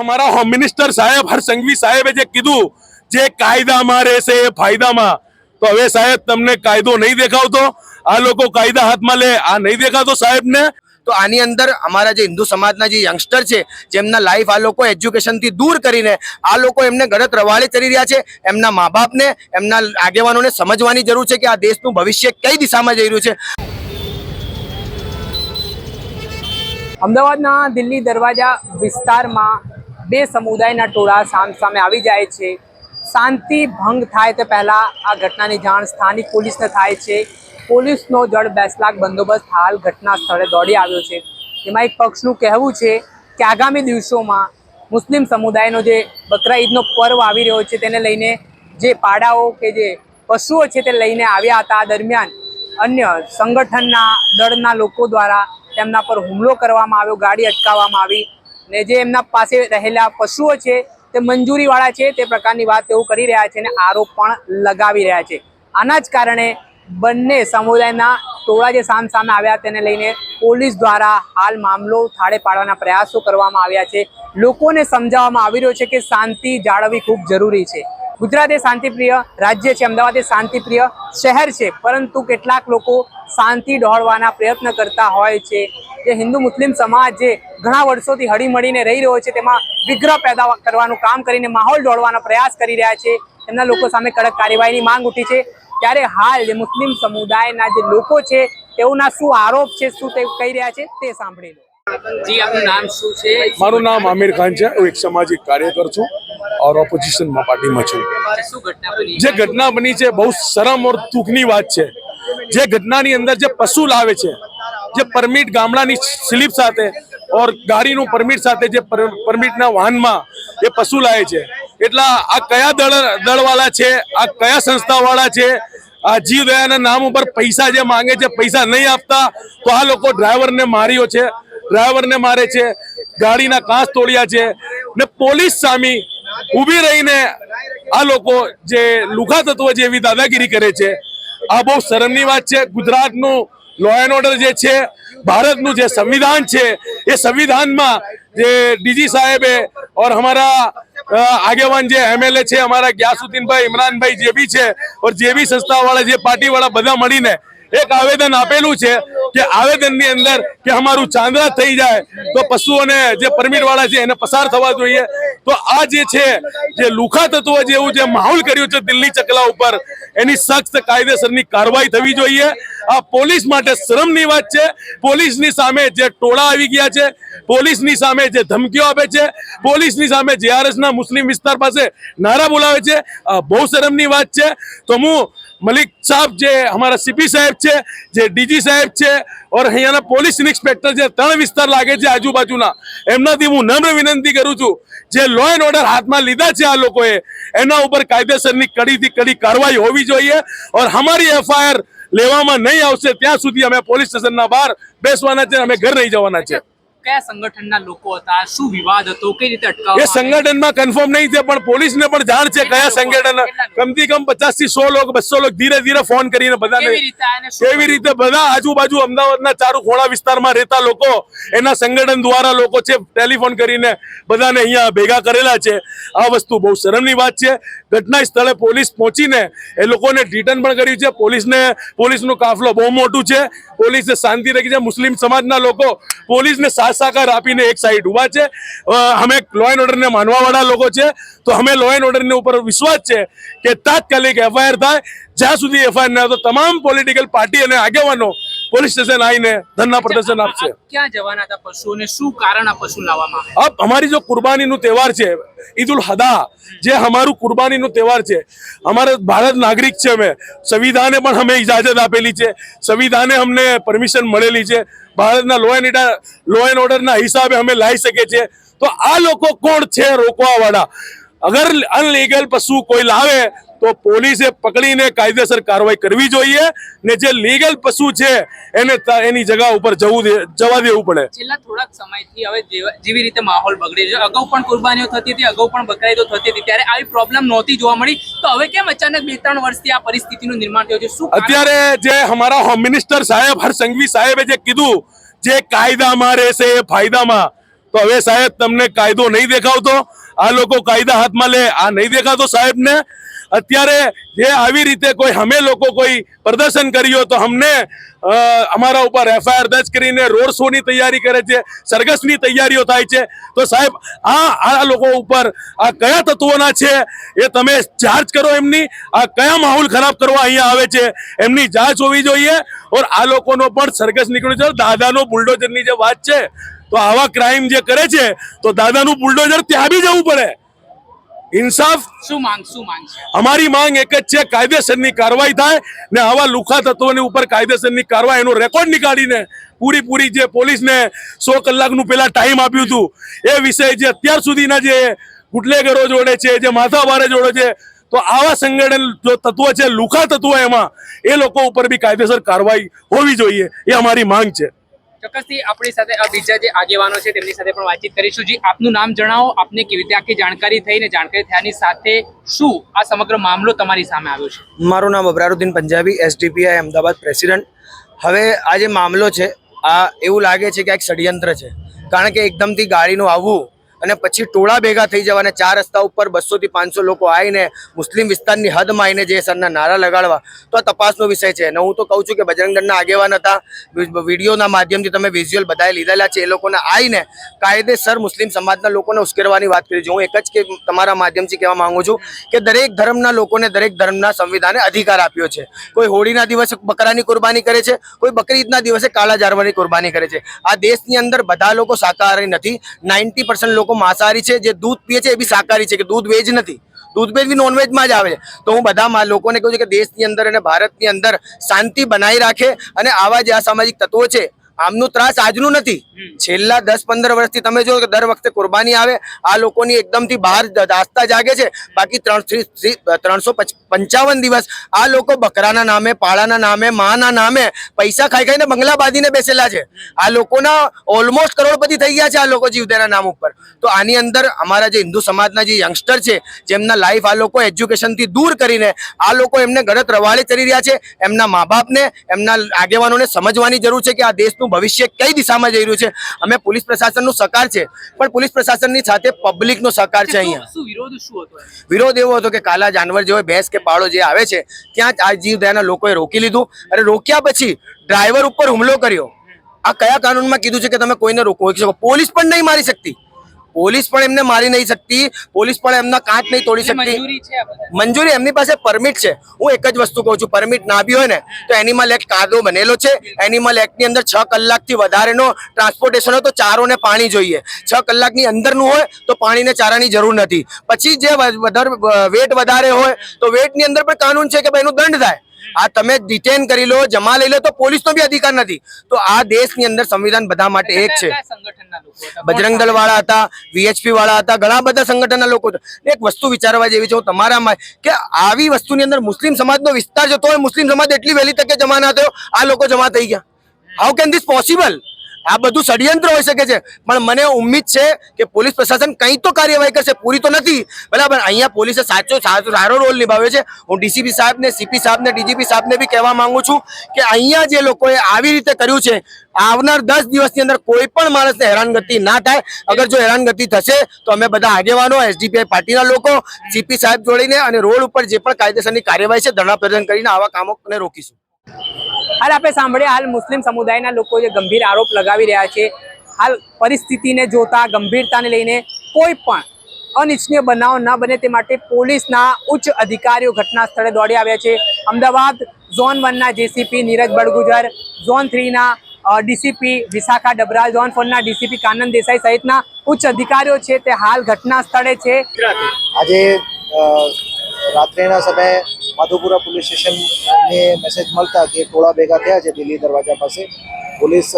હમારા home minister સાહેબ હરસંઘવી સંઘવી સાહેબે જે કીધું જે કાયદામાં રહેશે એ ફાયદામાં. તો હવે સાહેબ તમને કાયદો નહીં દેખાવતો? આ લોકો કાયદા હાથમાં લે આ નહીં દેખાતો સાહેબને? તો આની અંદર અમારા જે હિન્દુ સમાજના જે યંગસ્ટર છે જેમના લાઈફ આ લોકો એજ્યુકેશનથી દૂર કરીને આ લોકો એમને ગલત રવાડે કરી રહ્યા છે. એમના મા બાપને એમના આગેવાનોને સમજવાની જરૂર છે કે આ દેશનું ભવિષ્ય કઈ દિશામાં જઈ રહ્યું છે. અમદાવાદના દિલ્હી દરવાજા વિસ્તારમાં બે સમુદાયના ટોળા સામ સામે આવી જાય છે. શાંતિ ભંગ થાય તે પહેલાં આ ઘટનાની જાણ સ્થાનિક પોલીસને થાય છે. પોલીસનો જડ બેસલાક બંદોબસ્ત હાલ ઘટના સ્થળે દોડી આવ્યો છે. એમાં એક પક્ષનું કહેવું છે કે આગામી દિવસોમાં મુસ્લિમ સમુદાયનો જે બકરા ઈદનો પર્વ આવી રહ્યો છે તેને લઈને જે પાડાઓ કે જે પશુઓ છે તે લઈને આવ્યા હતા દરમિયાન અન્ય સંગઠનના દળના લોકો દ્વારા તેમના પર હુમલો કરવામાં આવ્યો, ગાડી અટકાવવામાં આવી. ને જે એમના પાસે રહેલા પશુઓ છે, તે મંજૂરીવાળા છે, તે પ્રકારની વાત તેઓ કરી રહ્યા છે અને આરોપ પણ લગાવી રહ્યા છે. આના જ કારણે બંને સમુદાયના ટોળા જે સામ સામે આવ્યા તેને લઈને પોલીસ દ્વારા હાલ મામલો થાળે પાડવાના પ્રયાસો કરવામાં આવ્યા છે. લોકોને સમજાવવામાં આવી રહ્યો છે કે શાંતિ જાળવવી ખૂબ જરૂરી છે. ગુજરાત એ શાંતિપ્રિય રાજ્ય છે, અમદાવાદ એ શાંતિપ્રિય શહેર છે, પરંતુ કેટલાક લોકો શાંતિ ડહોળવાના પ્રયત્ન કરતા હોય છે. જે હિન્દુ મુસ્લિમ સમાજ જે ઘણા વર્ષોથી હળીમળીને રહી રહ્યો છે. તેમાં વિગ્રહ પેદા કરવાનું કામ કરીને માહોલ ડોળવાનો પ્રયાસ કરી રહ્યા છે. તેમના લોકો સામે કડક કાર્યવાહીની માંગ ઉઠી છે. ત્યારે હાલ જે મુસ્લિમ સમુદાયના જે લોકો છે તેઓના શું આરોપ છે શું તે કહી રહ્યા છે તે સાંભળી લો. જી આપનું નામ શું છે? મારું નામ આમિર ખાન છે. હું એક સામાજિક કાર્યકર છું ઓર ઓપોઝિશનમાં પાર્ટીમાં છું. શું ઘટના બની? જે ઘટના બની છે બહુ શરમ ઓર દુઃખની વાત છે. જે ઘટનાની અંદર જે પશુ લાવે છે જે પરમિટ ગામડાની સ્લીપ સાથે ઓર ગાડીનું પરમિટ સાથે જે પર- પરમિટના વાહનમાં એ પશુ લાવે છે. એટલા આ કયા દળ, દળવાળા છે, આ કયા સંસ્થાવાળા છે, આ જીવ દયાના નામ ઉપર પૈસા જે માંગે છે, પૈસા નહીં આપતા, તો આ લોકો ડ્રાઈવરને માર્યો છે, ડ્રાઈવરને મારે છે, ગાડીના કાંચ તોડ્યા છે, ને પોલીસ સામે ઊભી રહીને આ લોકો જે લુખા તત્વ જેવી દાદાગીરી કરે છે, આ બહુ શરમની વાત છે. ગુજરાતનું લો એન્ડ ઓર્ડર જે છે ભારતનું જે સંવિધાન છે, એ સંવિધાનમાં જે ડીજી સાહેબે ઓર હમારા આગેવાન જે એમએલએ છે, અમારા ગ્યાસુદ્દીનભાઈ, ઇમરાનભાઈ જે બી છે, ઓર જે બી સંસ્થાવાળા, જે પાર્ટીવાળા બધા મળીને એક આવેદન આપેલું છે કે આવેદનની અંદર કે અમારું ચાંદરા થઈ જાય, તો પશુઓને જે પરમિટ વાળા છે, એને પસાર થવા જોઈએ. તો આ જે છે, જે લુખા તત્વ જેવું જે માહોલ કર્યું છે દિલ્હી ચકલા ઉપર, એની સખ્ત કાયદેસરની કાર્યવાહી થવી જોઈએ. આ પોલીસ માટે શરમની વાત છે. પોલીસની સામે જે ટોળા આવી ગયા છે, પોલીસની સામે જે ધમકીઓ આપે છે, પોલીસની સામે જેઆરએસના મુસ્લિમ વિસ્તાર પાસે નારા બોલાવે છે. આ બહુ શરમની વાત છે. તો હું મલિક સાહેબ જે અમારા સીપી સાહેબ છે, જે ડીજી સાહેબ છે ઓર અહીંયાના પોલીસ ઇન્સ્પેક્ટર જે ત્રણ વિસ્તાર લાગે છે આજુબાજુના, એમનાથી હું નમ્ર વિનંતી કરું છું. જે લો એન્ડ ઓર્ડર હાથમાં લીધા છે આ લોકોએ, એના ઉપર કાયદેસરની કડીથી કડી કાર્યવાહી હોવી જોઈએ. ઓર અમારી એફઆઈઆર લેવામાં નહીં આવશે. ત્યાં સુધી અમે પોલીસ સ્ટેશનના બહાર બેસવાના છે અમે ઘર નહીં જવાના છે. કયા સંગઠનના લોકો હતા? શું વિવાદ હતો? કઈ રીતે એ સંગઠનમાં કન્ફર્મ નહીં છે પણ પોલીસને પણ જાણ છે કયા સંગઠન કમથી કમ પચાસથી સો લોકો બસો લોકો ધીરે ધીરે ફોન કરીને બધાને કેવી રીતે કેવી બધા આજુબાજુ અમદાવાદના ચારુ ખોળા વિસ્તારમાં રહેતા લોકો એના સંગઠન દ્વારા લોકો છે ટેલિફોન કરીને બધાને અહીંયા ભેગા કરેલા છે. આ વસ્તુ બહુ શરમની વાત છે. ઘટના સ્થળે પોલીસ પહોંચીને એ લોકોને રિટર્ન પણ કર્યું છે. પોલીસને પોલીસનો કાફલો બહુ મોટું છે. પોલીસે શાંતિ રાખી છે. મુસ્લિમ સમાજના લોકો પોલીસને સાથ સહકાર આપીને એક સાઈડ ઊભા છે. અમે લો એન્ડ ઓર્ડરને માનવાવાળા લોકો છે. તો અમે લો એન્ડ ઓર્ડરની ઉપર વિશ્વાસ છે કે તાત્કાલિક એફઆઈઆર થાય. જ્યાં સુધી એફઆઈઆર ના તો તમામ પોલિટિકલ પાર્ટી અને આગેવાનો પોલીસ સ્ટેશન આવીને ધરના પ્રદર્શન આપશે. ક્યાં જવાના હતા પશુઓને શું કારણ આ પશુ લાવવામાં અમારી જો કુરબાનીનો તહેવાર છે ઈદ ઉલ હદા જે અમારું કુરબાનીનો તહેવાર છે અમારે ભારત નાગરિક છે અમે સંવિધાને પણ અમે ઇજાજત આપેલી છે સંવિધાને અમને પરમિશન મળેલી છે ભારતના લો એન્ડ લો એન્ડ ઓર્ડરના હિસાબે અમે લાવી શકીએ છીએ. તો આ લોકો કોણ છે રોકવાવાળા? અગર અનલીગલ પશુ કોઈ લાવે તો પોલીસે પકડીને કાયદેસર કાર્યવાહી કરવી જોઈએ ને જે લીગલ પશુ છે એને એની જગા ઉપર જવું જવા દેવું પડે. છેલ્લા થોડાક સમયથી હવે જેવા- રીતે માહોલ બગડી છે અગાઉ પણ કુરબાનીઓ થતી હતી અગાઉ પણ બકરાઈદો થતી હતી ત્યારે આવી પ્રોબ્લેમ નહોતી જોવા મળી. તો હવે કેમ અચાનક બે ત્રણ વર્ષથી આ પરિસ્થિતિનું નિર્માણ થયું છે? શું અત્યારે જે હમારા હોમ મિનિસ્ટર સાહેબ હરસંઘવી સાહેબે જે કીધું જે કાયદામાં રહેશે એ ફાયદામાં. તો હવે સાહેબ તમને કાયદો નહીં દેખાવતો આ લોકો કાયદા હાથમાં લે આ નહીં દેખાતો સાહેબને. અત્યારે જે આવી રીતે કોઈ અમે લોકો કોઈ પ્રદર્શન કર્યું તો અમને અમારા ઉપર એફઆઈઆર દર્જ કરીને રોડ શોની તૈયારી કરે છે સરઘસની તૈયારીઓ થાય છે. તો સાહેબ, આ આ લોકો ઉપર આ કયા તત્વોના છે એ તમે ચાર્જ કરો એમની, આ કયા માહોલ ખરાબ કરવા અહીંયા આવે છે એમની જાંચ હોવી જોઈએ ઓર આ લોકોનો પણ સરઘસ નીકળ્યો છે. દાદાનો બુલડોઝરની જે વાત છે, તો આવા ક્રાઇમ જે કરે છે, તો દાદાનું બુલડોઝર ત્યાં બી જવું પડે. ઇન્સાફ? શું માંગ શું માંગ છે? અમારી માંગ એક જ છે કાયદેસરની કાર્યવાહી થાય ને આવા લુખા તત્વોની ઉપર કાયદેસરની કાર્યવાહી એનો રેકોર્ડ નીકાળીને પૂરી પૂરી જે પોલીસને સો કલાકનું પહેલાં ટાઈમ આપ્યું હતું એ વિષય જે અત્યાર સુધીના જે ગુટલેગરો જોડે છે જે માથાભારે જોડે છે તો આવા સંગઠન જો તત્વો છે લુખા તત્વો એમાં એ લોકો ઉપર બી કાયદેસર કાર્યવાહી હોવી જોઈએ એ અમારી માંગ છે. ચોક્કસથી આપણી સાથે આ બીજા જે આગેવાનો છે તેમની સાથે પણ વાતચીત કરીશું. જી, આપનું નામ જણાવો. આપને કેવી રીતે આખી જાણકારી થઈ ને જાણકારી થયાની સાથે શું આ સમગ્ર મામલો તમારી સામે આવ્યો છે? મારું નામ અબરારુદ્દીન પંજાબી, એસડીપીઆઈ, અમદાવાદ પ્રેસિડન્ટ. હવે આ જે મામલો છે, આ એવું લાગે છે કે આ એક ષડયંત્ર છે. કારણ કે એકદમથી ગાડીનું આવવું અને પછી ટોળા ભેગા થઈ જવા અને ચાર રસ્તા ઉપર બસો થી પાંચસો લોકો આવીને મુસ્લિમ વિસ્તારની હદમાં આવીને જે સરના નારા લગાડવા. તો આ તપાસનો વિષય છે. અને હું તો કહું છું કે બજરંગ દળના આગેવાન હતા. વિડીયોના માધ્યમથી તમે વિઝ્યુઅલ બધાએ લીધેલા છે. એ લોકોને આવીને કાયદેસર મુસ્લિમ સમાજના લોકોને ઉશ્કેરવાની વાત કરી છે. હું એક જ કે તમારા માધ્યમથી કહેવા માંગુ છું કે દરેક ધર્મના લોકોને દરેક ધર્મના સંવિધાને અધિકાર આપ્યો છે. કોઈ હોળીના દિવસે બકરાની કુરબાની કરે છે, કોઈ બકરી ઈદના દિવસે કાળા જારવાની કુરબાની કરે છે. આ દેશની અંદર બધા લોકો શાકાહારી નથી. નાઇન્ટી પર્સન્ટ લોકો માંસાહારી છે, જે દૂધ પીએ છે એ બી શાકાહારી છે, કે દૂધ વેજ નથી. દૂધ વેજ બી નોનવેજમાં જ આવે છે. તો હું બધા લોકોને કહું છું કે દેશની અંદર અને ભારતની અંદર શાંતિ બનાવી રાખે અને આવા જે અસામાજિક તત્વો છે આમનું ત્રાસ આજનું નથી. છેલ્લા દસ પંદર વર્ષથી તમે જો કે દર વખતે કુરબાની આવે આ લોકોની એકદમથી બહાર દાસ્તા જાગે છે. બાકી ત્રણ ત્રણસો પંચાવન દિવસ આ લોકો બકરાના નામે પાળાના નામે માના નામે પૈસા ખાઈ ખાઈને બંગલા બાંધીને બેસેલા છે. આ લોકોના ઓલમોસ્ટ કરોડપતિ થઈ ગયા છે આ લોકો જીવદેના નામ ઉપર. તો આની અંદર અમારા જે હિન્દુ સમાજના જે યંગસ્ટર છે જેમના લાઈફ આ લોકો એજ્યુકેશનથી દૂર કરીને આ લોકો એમને ગળત રવાડે કરી રહ્યા છે. એમના મા બાપને એમના આગેવાનોને સમજવાની જરૂર છે કે આ દેશનું ભવિષ્ય કઈ દિશામાં જઈ રહ્યું છે? અમે પોલીસ પ્રશાસનનો સહકાર છે પણ પોલીસ પ્રશાસનની સાથે પબ્લિકનો સહકાર છે અહીંયા. વિરોધ શું હતો વિરોધ એવો હતો કે કાલા જાનવર જે ભેંસ કે પાળો જે આવે છે ત્યાં જ આ જીવદયાના લોકોએ રોકી લીધું અને રોક્યા પછી ડ્રાઈવર ઉપર હુમલો કર્યો. આ કયા કાનૂનમાં કીધું છે કે તમે કોઈને રોકી? શકો પોલીસ પણ નહીં મારી શકતી. પોલીસ પણ એમને મારી નહીં શકતી પોલીસ પણ એમના કાંચ નહીં તોડી શકતી. મંજૂરી એમની પાસે પરમિટ છે. હું એક જ વસ્તુ કહું છું પરમિટ ના બી હોય ને તો એનિમલ એક્ટ કાયદો બનેલો છે. એનિમલ એક્ટની અંદર છ કલાકથી વધારેનો ટ્રાન્સપોર્ટેશન હોય તો ચારોને પાણી જોઈએ. છ કલાકની અંદરનું હોય તો પાણીને ચારાની જરૂર નથી. પછી જે વેટ વધારે હોય તો વેટની અંદર પણ કાનૂન છે કે ભાઈ એનું દંડ થાય. આ તમે ડિટેન કરી લો જમા લઈ લો તો પોલીસનો બી અધિકાર નથી. તો આ દેશની અંદર સંવિધાન બધા માટે એક છે. બજરંગ દળ વાળા હતા વીએચપી વાળા હતા ઘણા બધા સંગઠનના લોકો હતા. એક વસ્તુ વિચારવા જેવી છે હું તમારામાં કે આવી વસ્તુની અંદર મુસ્લિમ સમાજનો વિસ્તાર જતો હોય મુસ્લિમ સમાજ એટલી વહેલી તકે જમા ના થયો આ લોકો જમા થઈ ગયા. હાઉ કેન ધીસ પોસિબલ આ બધું ષડયંત્ર હોઈ શકે છે. પણ મને ઉમ્મીદ છે કે પોલીસ પ્રશાસન કંઈ તો કાર્યવાહી કરશે, પૂરી તો નથી. બરાબર, અહીંયા પોલીસે સાચો સારો રોલ નિભાવ્યો છે. હું ડીસીપી સાહેબને, સીપી સાહેબને, ડીજીપી સાહેબને બી કહેવા માંગુ છું કે અહીંયા જે લોકોએ આવી રીતે કર્યું છે, આવનાર દસ દિવસની અંદર કોઈ પણ માણસને હેરાનગતિ ના થાય. અગર જો હેરાનગતિ થશે, તો અમે બધા આગેવાનો, એસડીપીઆઈ પાર્ટીના લોકો, સીપી સાહેબ જોડીને અને રોડ ઉપર જે પણ કાયદેસરની કાર્યવાહી છે, ધરણા પ્રદર્શન કરીને આવા કામોને રોકીશું. હાલ આપણે સાંભળ્યા, હાલ મુસ્લિમ સમુદાયના લોકો જે ગંભીર આરોપ લગાવી રહ્યા છે, હાલ પરિસ્થિતિને જોતા, ગંભીરતાને લઈને કોઈ પણ અનિચ્છનીય બનાવ ન બને તે માટે પોલીસના ઉચ્ચ અધિકારીઓ ઘટના સ્થળે દોડી આવ્યા છે. અમદાવાદ ઝોન વનના જેસીપી નીરજ બળગુજર, ઝોન થ્રીના ડીસીપી વિશાખા ડબરા ઝોન ફોરના ડીસીપી કાનંદ દેસાઈ સહિતના ઉચ્ચ અધિકારીઓ છે તે હાલ ઘટના સ્થળે છે. આજે રાત્રિના સમયે માધુપુરા પોલીસ સ્ટેશનને મેસેજ મળતા કે ટોળા ભેગા થયા છે દિલ્હી દરવાજા પાસે. પોલીસ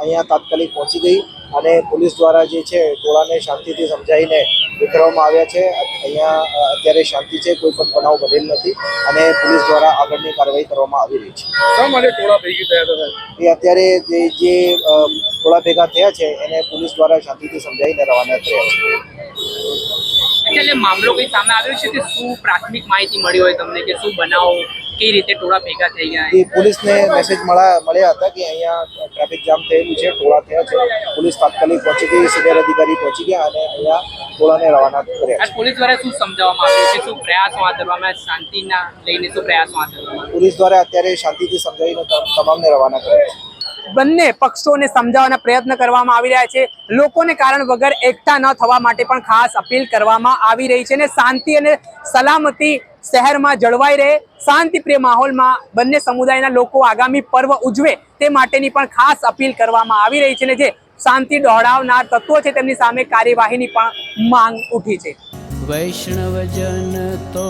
અહીંયા તાત્કાલિક પહોંચી ગઈ અને પોલીસ દ્વારા જે છે ટોળાને શાંતિથી સમજાવીને ઉતરવામાં આવ્યા છે. અહીંયા અત્યારે શાંતિ છે કોઈ પણ બનાવ બનેલ નથી અને પોલીસ દ્વારા આગળની કાર્યવાહી કરવામાં આવી રહી છે. શા માટે ટોળા ભેગી થયા હતા એ અત્યારે જે જે ટોળા ભેગા થયા છે એને પોલીસ દ્વારા શાંતિથી સમજાવીને રવાના થયા છે. એટલે મામલો કઈ સામે આવ્યો છે કે શું પ્રાથમિક માહિતી મળી હોય તમને કે શું બનાવો કઈ રીતે ટોળા ભેગા થઈ ગયા એ પોલીસને મેસેજ મળ્યા મળ્યા હતા કે અહીંયા ટ્રાફિક જામ થયેલું છે ટોળા થયા છે. પોલીસ તાત્કાલિક પહોંચી ગઈ સિનિયર અધિકારી પહોંચી ગયા અને અહીંયા ટોળાને રવાના કર્યા પોલીસ દ્વારા શું સમજાવવામાં આવ્યું છે? શું પ્રયાસમાં હાથ ધરવામાં શાંતિના લઈને શું પ્રયાસમાં હાથ ધરવામાં પોલીસ દ્વારા અત્યારે શાંતિથી સમજાવીને તમામને રવાના કર્યા છે. બંને પક્ષોને સમજાવવાના પ્રયત્ન કરવામાં આવી રહ્યા છે. લોકોને કારણ વગર એકઠા ન થવા માટે પણ ખાસ અપીલ કરવામાં આવી રહી છે અને શાંતિ અને સલામતી શહેરમાં જળવાઈ રહે. શાંતિપ્રિય માહોલમાં બંને સમુદાયના લોકો આગામી પર્વ ઉજવે તે માટેની પણ ખાસ અપીલ કરવામાં આવી રહી છે અને જે શાંતિ દોહડાવનાર તત્વો છે તેમની સામે કાર્યવાહીની પણ માંગ ઉઠી છે. વૈષ્ણવજન તો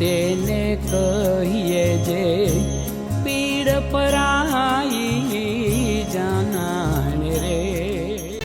તેને કહીએ જે પીડ પરાઈ.